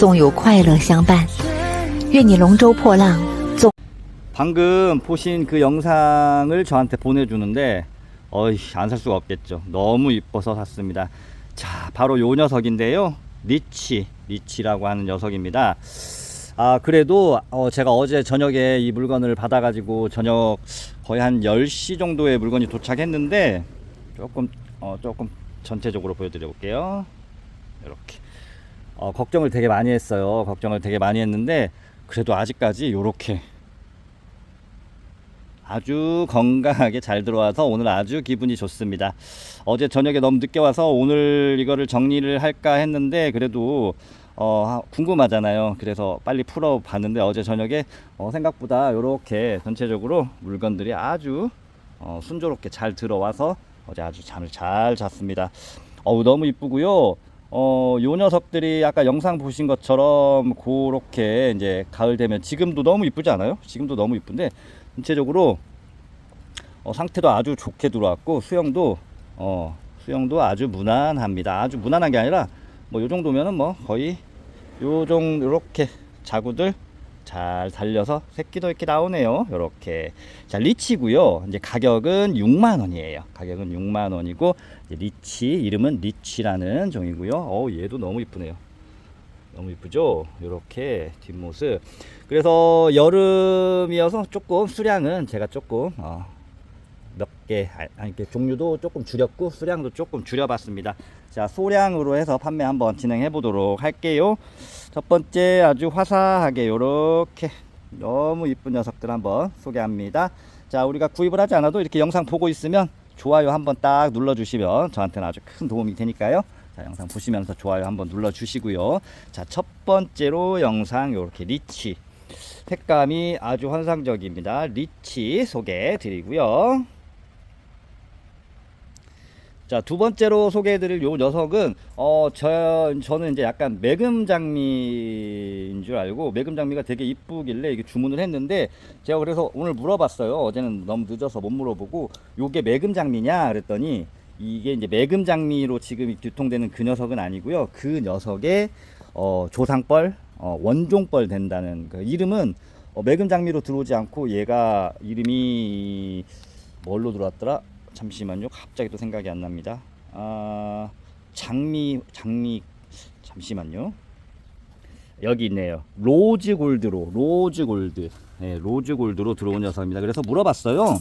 纵有快乐相伴。愿你龙舟破浪，纵 방금 보신 그 영상을 저한테 보내주는데 어이 안 살 수가 없겠죠 너무 이뻐서 샀습니다 자 바로 요 녀석인데요 리치 리치라고 하는 녀석입니다 아 그래도 어, 제가 어제 저녁에 이 물건을 받아 가지고 저녁 거의 한 10시 정도에 물건이 도착했는데 조금 어, 조금 전체적으로 보여드려 볼게요 이렇게 어, 걱정을 되게 많이 했어요 걱정을 되게 많이 했는데 그래도 아직까지 요렇게 아주 건강하게 잘 들어와서 오늘 아주 기분이 좋습니다. 어제 저녁에 너무 늦게 와서 오늘 이거를 정리를 할까 했는데 그래도 어, 궁금하잖아요. 그래서 빨리 풀어 봤는데 어제 저녁에 어, 생각보다 이렇게 전체적으로 물건들이 아주 어, 순조롭게 잘 들어와서 어제 아주 잠을 잘 잤습니다. 어우 너무 이쁘고요. 어, 요 녀석들이 아까 영상 보신 것처럼 그렇게 이제 가을 되면 지금도 너무 이쁘지 않아요? 지금도 너무 이쁜데 전체적으로 어, 상태도 아주 좋게 들어왔고 수영도 어, 수영도 아주 무난합니다. 아주 무난한 게 아니라 뭐 요 정도면은 뭐 거의 요 정도 이렇게 자구들 잘 달려서 새끼도 이렇게 나오네요. 요렇게 자 리치고요. 이제 가격은 6만 원이에요. 가격은 6만 원이고 리치 이름은 리치라는 종이고요. 어 얘도 너무 이쁘네요. 너무 이쁘죠? 이렇게 뒷모습. 그래서 여름이어서 조금 수량은 제가 조금 어, 몇 개, 아니 이렇게 종류도 조금 줄였고 수량도 조금 줄여봤습니다. 자, 소량으로 해서 판매 한번 진행해 보도록 할게요. 첫 번째 아주 화사하게 이렇게 너무 이쁜 녀석들 한번 소개합니다. 자, 우리가 구입을 하지 않아도 이렇게 영상 보고 있으면 좋아요 한번 딱 눌러주시면 저한테는 아주 큰 도움이 되니까요. 자, 영상 보시면서 좋아요 한번 눌러주시고요. 자, 첫 번째로 영상 이렇게 리치. 색감이 아주 환상적입니다. 리치 소개해 드리고요. 자, 두 번째로 소개해 드릴 요 녀석은 어, 저 저는 이제 약간 매금 장미인 줄 알고 매금 장미가 되게 이쁘길래 이게 주문을 했는데 제가 그래서 오늘 물어봤어요. 어제는 너무 늦어서 못 물어보고 요게 매금 장미냐 그랬더니 이게 이제 매금 장미로 지금 유통되는 그 녀석은 아니고요. 그 녀석의 어, 조상뻘, 어, 원종뻘 된다는 그 이름은 어, 매금 장미로 들어오지 않고 얘가 이름이 뭘로 들어왔더라? 잠시만요. 갑자기 또 생각이 안 납니다. 아, 장미 장미 잠시만요. 여기 있네요. 로즈 골드로 로즈 골드. 네, 로즈 골드로 들어온 녀석입니다. 그래서 물어봤어요.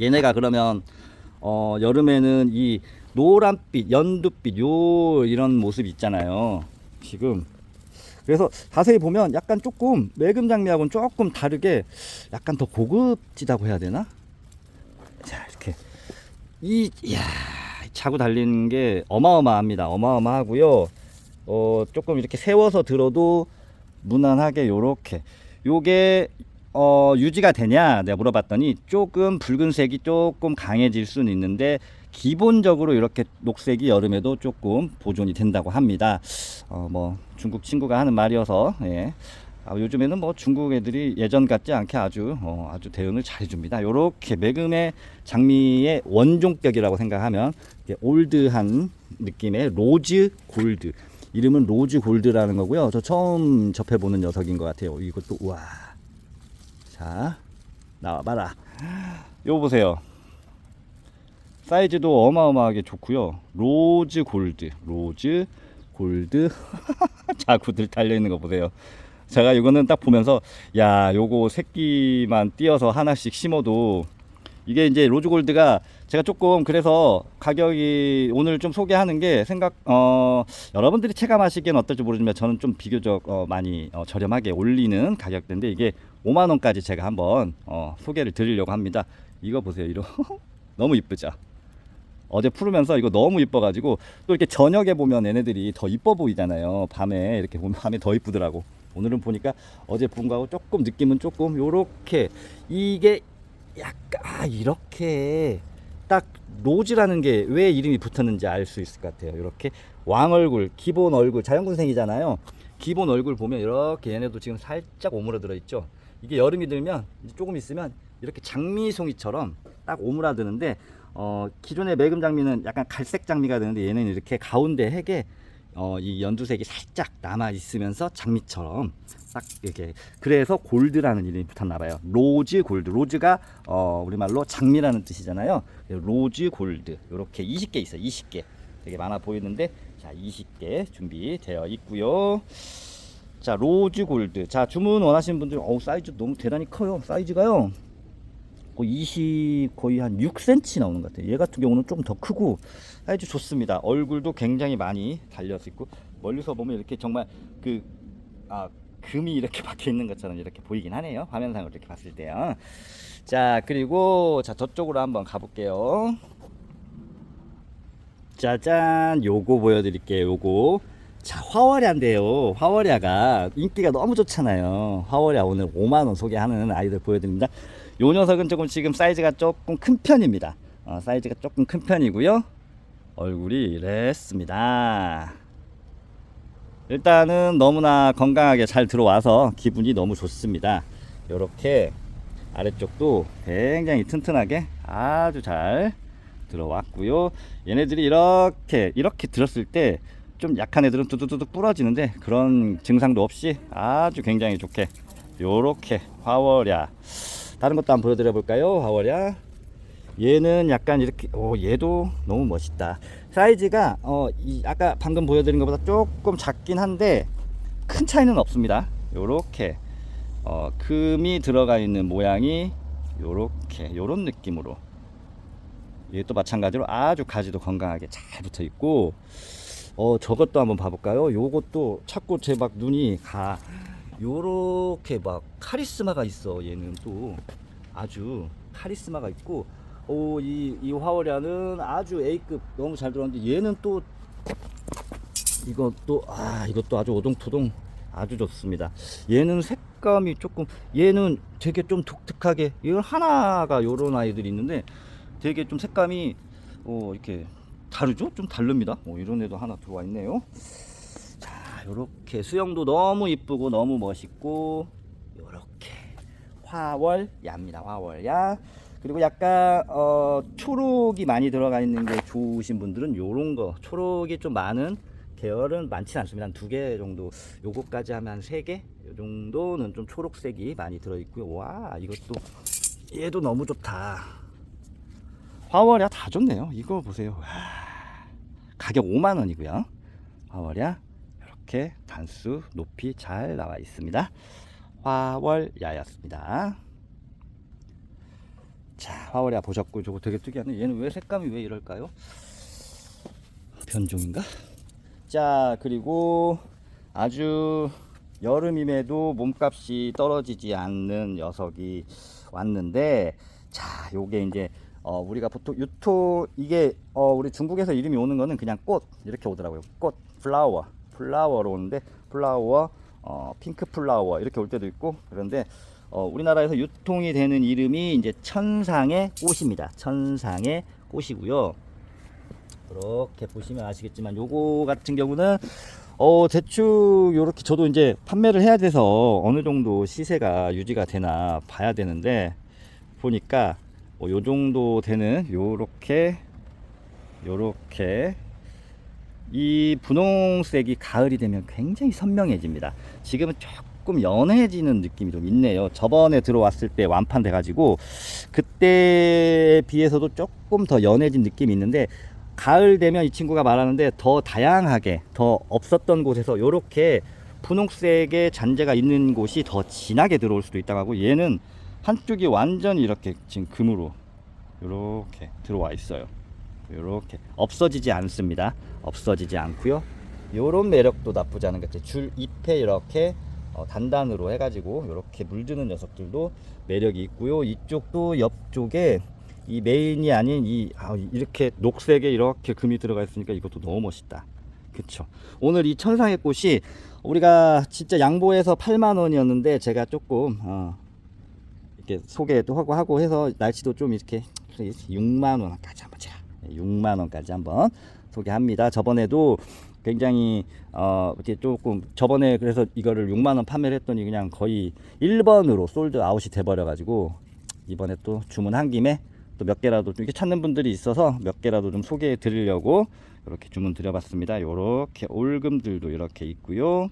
얘네가 그러면 어, 여름에는 이 노란빛, 연두빛 요 이런 모습 있잖아요. 지금 그래서 자세히 보면 약간 조금 매금 장미하고는 조금 다르게 약간 더 고급지다고 해야 되나? 이 이야 차고 달리는 게 어마어마합니다. 어마어마하고요. 어 조금 이렇게 세워서 들어도 무난하게 요렇게 요게 어 유지가 되냐 내가 물어봤더니 조금 붉은색이 조금 강해질 수는 있는데 기본적으로 이렇게 녹색이 여름에도 조금 보존이 된다고 합니다. 어 뭐 중국 친구가 하는 말이어서 예. 아, 요즘에는 뭐 중국 애들이 예전 같지 않게 아주 어, 아주 대응을 잘해줍니다. 요렇게 매금의 장미의 원종격이라고 생각하면 올드한 느낌의 로즈 골드 이름은 로즈 골드라는 거고요. 저 처음 접해보는 녀석인 것 같아요. 이것도 우와 자 나와봐라. 요거 보세요. 사이즈도 어마어마하게 좋고요. 로즈 골드, 로즈 골드 자구들 달려 있는 거 보세요. 제가 이거는 딱 보면서 야 요거 새끼만 띄어서 하나씩 심어도 이게 이제 로즈 골드가 제가 조금 그래서 가격이 오늘 좀 소개하는 게 생각 어 여러분들이 체감하시기엔 어떨지 모르지만 저는 좀 비교적 어, 많이 어, 저렴하게 올리는 가격대인데 이게 5만 원까지 제가 한번 어, 소개를 드리려고 합니다. 이거 보세요. 이거 너무 이쁘죠? 어제 풀으면서 이거 너무 이뻐가지고 또 이렇게 저녁에 보면 얘네들이 더 이뻐 보이잖아요. 밤에 이렇게 보면 밤에 더 이쁘더라고. 오늘은 보니까 어제 본 거하고 조금 느낌은 조금 요렇게 이게 약간 아 이렇게 딱 로즈라는 게 왜 이름이 붙었는지 알 수 있을 것 같아요. 이렇게 왕 얼굴, 기본 얼굴, 자연군생이잖아요. 기본 얼굴 보면 이렇게 얘네도 지금 살짝 오므라들어 있죠. 이게 여름이 들면 조금 있으면 이렇게 장미송이처럼 딱 오므라드는데 어, 기존의 매금 장미는 약간 갈색 장미가 되는데 얘는 이렇게 가운데 핵에 어, 이 연두색이 살짝 남아 있으면서 장미처럼 딱 이렇게 그래서 골드라는 이름이 붙었나 봐요. 로즈 골드. 로즈가 어, 우리말로 장미라는 뜻이잖아요. 로즈 골드. 이렇게 20개 있어요. 20개. 되게 많아 보이는데 자, 20개 준비되어 있고요. 자, 로즈 골드. 자, 주문 원하시는 분들 어우, 사이즈 너무 대단히 커요. 사이즈가요. 거의 20 거의 한 6cm 나오는 것 같아요. 얘 같은 경우는 좀 더 크고 사이즈 좋습니다. 얼굴도 굉장히 많이 달려 있고 멀리서 보면 이렇게 정말 그 아, 금이 이렇게 박혀 있는 것처럼 이렇게 보이긴 하네요. 화면상으로 이렇게 봤을 때요. 자, 그리고 자 저쪽으로 한번 가볼게요. 짜잔, 요거 보여드릴게요. 요거. 자, 화월야인데요. 화월야가 인기가 너무 좋잖아요. 화월야 오늘 5만원 소개하는 아이들 보여드립니다. 요 녀석은 조금 지금 사이즈가 조금 큰 편입니다. 어, 사이즈가 조금 큰 편이고요. 얼굴이 이랬습니다. 일단은 너무나 건강하게 잘 들어와서 기분이 너무 좋습니다. 이렇게 아래쪽도 굉장히 튼튼하게 아주 잘 들어왔고요. 얘네들이 이렇게 이렇게 들었을 때 좀 약한 애들은 뚜두두둑 부러지는데 그런 증상도 없이 아주 굉장히 좋게 요렇게 화월야 다른 것도 한번 보여드려 볼까요? 화월야 얘는 약간 이렇게 오 얘도 너무 멋있다. 사이즈가 어 이 아까 방금 보여드린 것보다 조금 작긴 한데 큰 차이는 없습니다. 요렇게. 어 금이 들어가 있는 모양이 요렇게. 요런 느낌으로. 얘도 마찬가지로 아주 가지도 건강하게 잘 붙어 있고. 어 저것도 한번 봐볼까요? 요것도 자꾸 제 막 눈이 가 요렇게 막 카리스마가 있어. 얘는 또 아주 카리스마가 있고 오이 이 화월야는 아주 A급 너무 잘 들어왔는데 얘는 또 이것도 아 이것도 아주 오동토동 아주 좋습니다. 얘는 색감이 조금 얘는 되게 좀 독특하게 이건 하나가 요런 아이들이 있는데 되게 좀 색감이 어 이렇게 다르죠? 좀 다릅니다. 어, 이런 애도 하나 들어와 있네요 자 요렇게 수영도 너무 이쁘고 너무 멋있고 요렇게 화월야입니다. 화월야. 그리고 약간 어, 초록이 많이 들어가 있는 게 좋으신 분들은 요런 거. 초록이 좀 많은 계열은 많지는 않습니다. 한 두 개 정도. 요거까지 하면 한 세 개? 요 정도는 좀 초록색이 많이 들어 있고요. 와 이것도 얘도 너무 좋다. 화월야 다 좋네요. 이거 보세요. 와, 가격 5만원이고요. 화월야 이렇게 단수 높이 잘 나와 있습니다 화월야였습니다 자, 화월야 보셨고 저거 되게 특이하네. 얘는 왜 색감이 왜 이럴까요? 변종인가? 자, 그리고 아주 여름임에도 몸값이 떨어지지 않는 녀석이 왔는데 자, 요게 이제 어, 우리가 보통 유토 이게 어, 우리 중국에서 이름이 오는 거는 그냥 꽃 이렇게 오더라고요. 꽃, 플라워, 플라워로 오는데 플라워, 어, 핑크 플라워 이렇게 올 때도 있고 그런데 어, 우리나라에서 유통이 되는 이름이 이제 천상의 꽃입니다. 천상의 꽃이고요. 이렇게 보시면 아시겠지만 요거 같은 경우는 어 대충 요렇게 저도 이제 판매를 해야 돼서 어느 정도 시세가 유지가 되나 봐야 되는데 보니까 뭐요 정도 되는 요렇게 요렇게 이 분홍색이 가을이 되면 굉장히 선명해집니다. 지금은 조금 연해지는 느낌이 좀 있네요. 저번에 들어왔을 때 완판 돼 가지고 그때에 비해서도 조금 더 연해진 느낌이 있는데 가을 되면 이 친구가 말하는데 더 다양하게 더 없었던 곳에서 이렇게 분홍색의 잔재가 있는 곳이 더 진하게 들어올 수도 있다고 하고 얘는 한쪽이 완전히 이렇게 지금 금으로 이렇게 들어와 있어요. 이렇게 없어지지 않습니다. 없어지지 않고요. 이런 매력도 나쁘지 않은 것 같아요. 줄 잎에 이렇게 어, 단단으로 해가지고 이렇게 물드는 녀석들도 매력이 있고요. 이쪽도 옆쪽에 이 메인이 아닌 이 아, 이렇게 녹색에 이렇게 금이 들어가 있으니까 이것도 너무 멋있다. 그쵸. 오늘 이 천상의 꽃이 우리가 진짜 양보해서 8만 원이었는데 제가 조금 어, 이렇게 소개도 하고 하고 해서 날씨도 좀 이렇게 6만 원까지 한번 제가 6만 원까지 한번 소개합니다. 저번에도 굉장히 어 이렇게 조금 저번에 그래서 이거를 6만 원 판매를 했더니 그냥 거의 1번으로 솔드 아웃이 돼 버려 가지고 이번에 또 주문한 김에 또 몇 개라도 좀 이렇게 찾는 분들이 있어서 몇 개라도 좀 소개해 드리려고 이렇게 주문 드려봤습니다. 요렇게 올금들도 이렇게 있고요.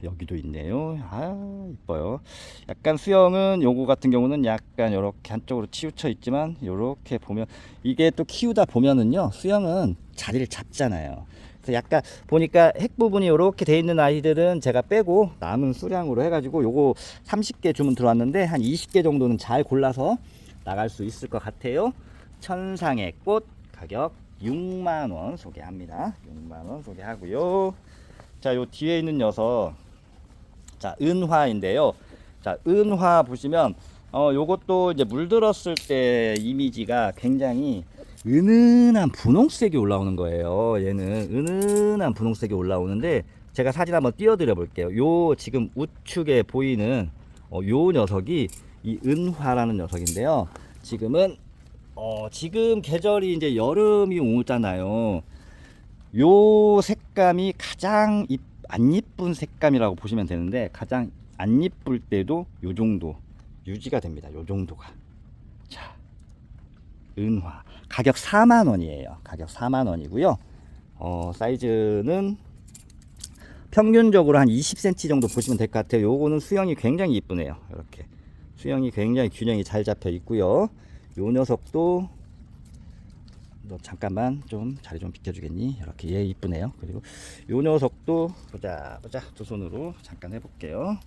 자 여기도 있네요. 아 이뻐요. 약간 수영은 요거 같은 경우는 약간 요렇게 한쪽으로 치우쳐 있지만 요렇게 보면 이게 또 키우다 보면은요 수영은 자리를 잡잖아요. 그래서 약간 보니까 핵 부분이 요렇게 돼 있는 아이들은 제가 빼고 남은 수량으로 해가지고 요거 30개 주문 들어왔는데 한 20개 정도는 잘 골라서 나갈 수 있을 것 같아요. 천상의 꽃 가격 6만 원 소개합니다. 6만 원 소개하고요. 자, 요 뒤에 있는 녀석 자, 은화인데요. 자, 은화 보시면 어 요것도 이제 물들었을 때 이미지가 굉장히 은은한 분홍색이 올라오는 거예요. 얘는 은은한 분홍색이 올라오는데 제가 사진 한번 띄워드려 볼게요. 요 지금 우측에 보이는 어, 요 녀석이 이 은화라는 녀석인데요. 지금은 어, 지금 계절이 이제 여름이 오잖아요. 요 색감이 가장 이- 안 이쁜 색감이라고 보시면 되는데 가장 안 이쁠 때도 요 정도 유지가 됩니다. 요 정도가. 자, 은화 가격 4만 원이에요. 가격 4만 원이고요. 어, 사이즈는 평균적으로 한 20cm 정도 보시면 될 것 같아요. 요거는 수영이 굉장히 이쁘네요. 이렇게 수영이 굉장히 균형이 잘 잡혀 있고요. 요 녀석도 너 잠깐만 좀 자리 좀 비켜주겠니? 이렇게 얘 이쁘네요. 그리고 요 녀석도 보자 보자 두 손으로 잠깐 해볼게요.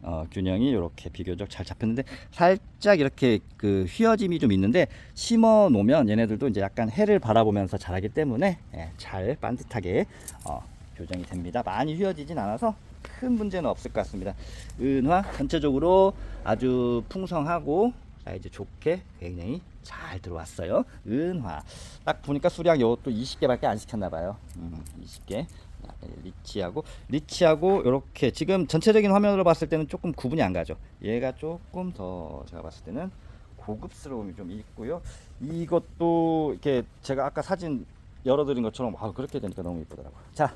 어, 균형이 이렇게 비교적 잘 잡혔는데 살짝 이렇게 그 휘어짐이 좀 있는데 심어 놓으면 얘네들도 이제 약간 해를 바라보면서 자라기 때문에 예, 잘 반듯하게 어, 교정이 됩니다. 많이 휘어지진 않아서 큰 문제는 없을 것 같습니다. 은화 전체적으로 아주 풍성하고 사이즈 좋게 굉장히 잘 들어왔어요. 은화 딱 보니까 수량 요것도 20개밖에 안 시켰나 봐요. 음, 20개. 리치하고 리치하고 이렇게 지금 전체적인 화면으로 봤을 때는 조금 구분이 안 가죠. 얘가 조금 더 제가 봤을 때는 고급스러움이 좀 있고요. 이것도 이렇게 제가 아까 사진 열어드린 것처럼 아 그렇게 되니까 너무 이쁘더라고요. 자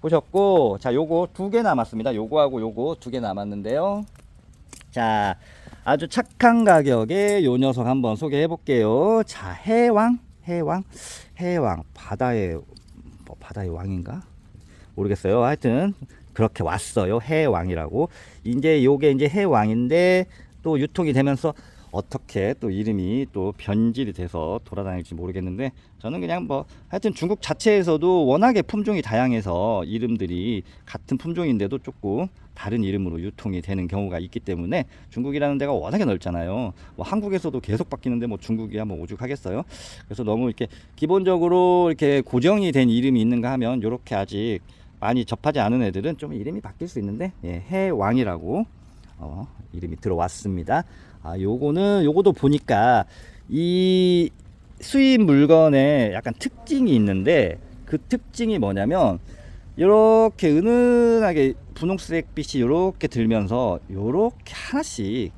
보셨고 자 요거 두 개 남았습니다. 요거하고 요거 두 개 남았는데요. 자 아주 착한 가격에 요 녀석 한번 소개해 볼게요. 자 해왕 해왕 해왕 바다의 뭐 바다의 왕인가? 모르겠어요. 하여튼 그렇게 왔어요. 해왕이라고. 이제 요게 이제 해왕인데 또 유통이 되면서 어떻게 또 이름이 또 변질이 돼서 돌아다닐지 모르겠는데 저는 그냥 뭐 하여튼 중국 자체에서도 워낙에 품종이 다양해서 이름들이 같은 품종인데도 조금 다른 이름으로 유통이 되는 경우가 있기 때문에 중국이라는 데가 워낙에 넓잖아요. 뭐 한국에서도 계속 바뀌는데 뭐 중국이야 뭐 오죽하겠어요. 그래서 너무 이렇게 기본적으로 이렇게 고정이 된 이름이 있는가 하면 이렇게 아직 많이 접하지 않은 애들은 좀 이름이 바뀔 수 있는데 예, 해왕이라고 어, 이름이 들어왔습니다. 아, 요거는 요거도 보니까 이 수입 물건에 약간 특징이 있는데 그 특징이 뭐냐면 이렇게 은은하게 분홍색 빛이 이렇게 들면서 이렇게 하나씩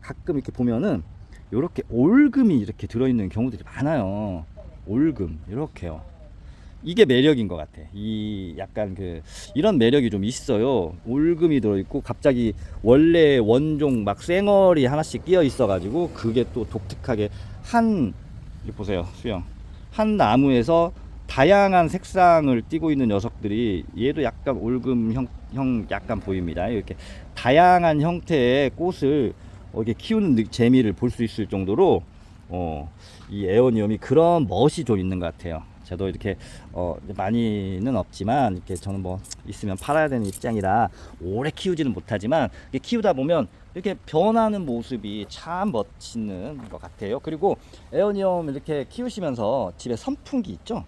가끔 이렇게 보면은 이렇게 올금이 이렇게 들어있는 경우들이 많아요. 올금 이렇게요. 이게 매력인 것 같아. 이 약간 그 이런 매력이 좀 있어요. 올금이 들어있고 갑자기 원래 원종 막 쌩얼이 하나씩 끼어 있어가지고 그게 또 독특하게 한 보세요 수영 한 나무에서 다양한 색상을 띠고 있는 녀석들이 얘도 약간 올금 형, 형 약간 보입니다. 이렇게 다양한 형태의 꽃을 어, 이렇게 키우는 느- 재미를 볼 수 있을 정도로 어, 이 에어니엄이 그런 멋이 좀 있는 것 같아요. 저도 이렇게 어, 많이는 없지만 이렇게 저는 뭐 있으면 팔아야 되는 입장이라 오래 키우지는 못하지만 키우다 보면 이렇게 변하는 모습이 참 멋있는 것 같아요. 그리고 에어니엄 이렇게 키우시면서 집에 선풍기 있죠?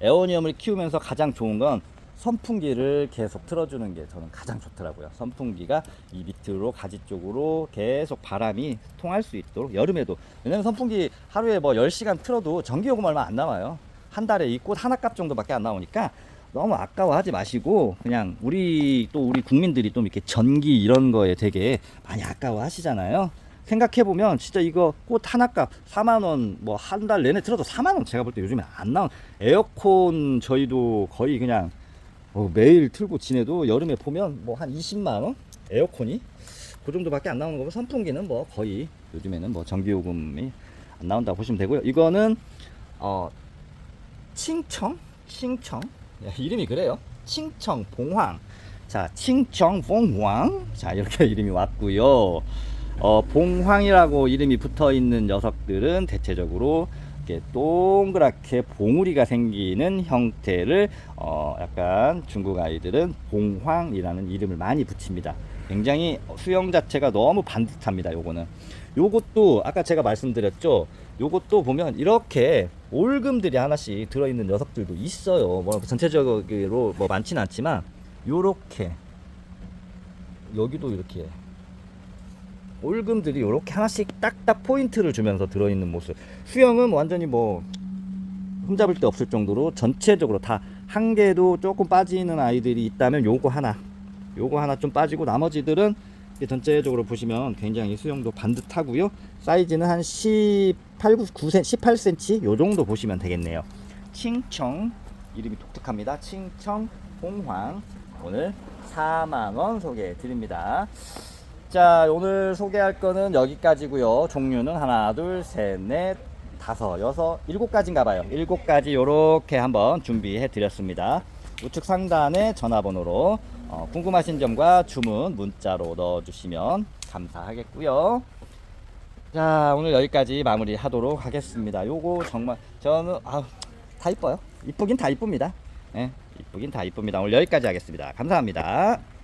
에어니엄을 키우면서 가장 좋은 건 선풍기를 계속 틀어주는 게 저는 가장 좋더라고요. 선풍기가 이 밑으로 가지 쪽으로 계속 바람이 통할 수 있도록 여름에도 왜냐면 선풍기 하루에 뭐 10시간 틀어도 전기요금 얼마 안 나와요. 한 달에 이 꽃 하나 값 정도밖에 안 나오니까 너무 아까워하지 마시고 그냥 우리 또 우리 국민들이 또 이렇게 전기 이런 거에 되게 많이 아까워하시잖아요. 생각해 보면 진짜 이거 꽃 하나 값 4만 원 뭐 한 달 내내 틀어도 4만 원 제가 볼 때 요즘에 안 나온 에어컨 저희도 거의 그냥 어, 매일 틀고 지내도 여름에 보면 뭐 한 20만 원 에어컨이 그 정도밖에 안 나오는 거고 선풍기는 뭐 거의 요즘에는 뭐 전기요금이 안 나온다고 보시면 되고요. 이거는 어 칭청 칭청 야, 이름이 그래요. 칭청 봉황 자 칭청 봉황 자 이렇게 이름이 왔고요. 어 봉황이라고 이름이 붙어 있는 녀석들은 대체적으로 이렇게 동그랗게 봉우리가 생기는 형태를 어 약간 중국 아이들은 봉황이라는 이름을 많이 붙입니다. 굉장히 수영 자체가 너무 반듯합니다. 요거는 요것도 아까 제가 말씀드렸죠. 요것도 보면 이렇게 올금들이 하나씩 들어있는 녀석들도 있어요. 뭐 전체적으로 뭐 많지는 않지만 요렇게 여기도 이렇게 올금들이 이렇게 하나씩 딱딱 포인트를 주면서 들어있는 모습. 수영은 완전히 뭐 흠잡을 데 없을 정도로 전체적으로 다 한 개도 조금 빠지는 아이들이 있다면 요거 하나, 요거 하나 좀 빠지고 나머지들은 전체적으로 보시면 굉장히 수영도 반듯하고요. 사이즈는 한 18, 9, 9cm, 18cm 요 정도 보시면 되겠네요. 칭청 이름이 독특합니다. 칭청 홍황 오늘 4만 원 소개해 드립니다. 자, 오늘 소개할 거는 여기까지고요. 종류는 하나, 둘, 셋, 넷, 다섯, 여섯, 일곱 가지인가 봐요. 일곱 가지 요렇게 한번 준비해 드렸습니다. 우측 상단에 전화번호로 어, 궁금하신 점과 주문 문자로 넣어 주시면 감사하겠고요. 자, 오늘 여기까지 마무리 하도록 하겠습니다. 요거 정말 저는 아, 다 이뻐요. 이쁘긴 다 이쁩니다. 예, 이쁘긴 다 이쁩니다. 오늘 여기까지 하겠습니다. 감사합니다.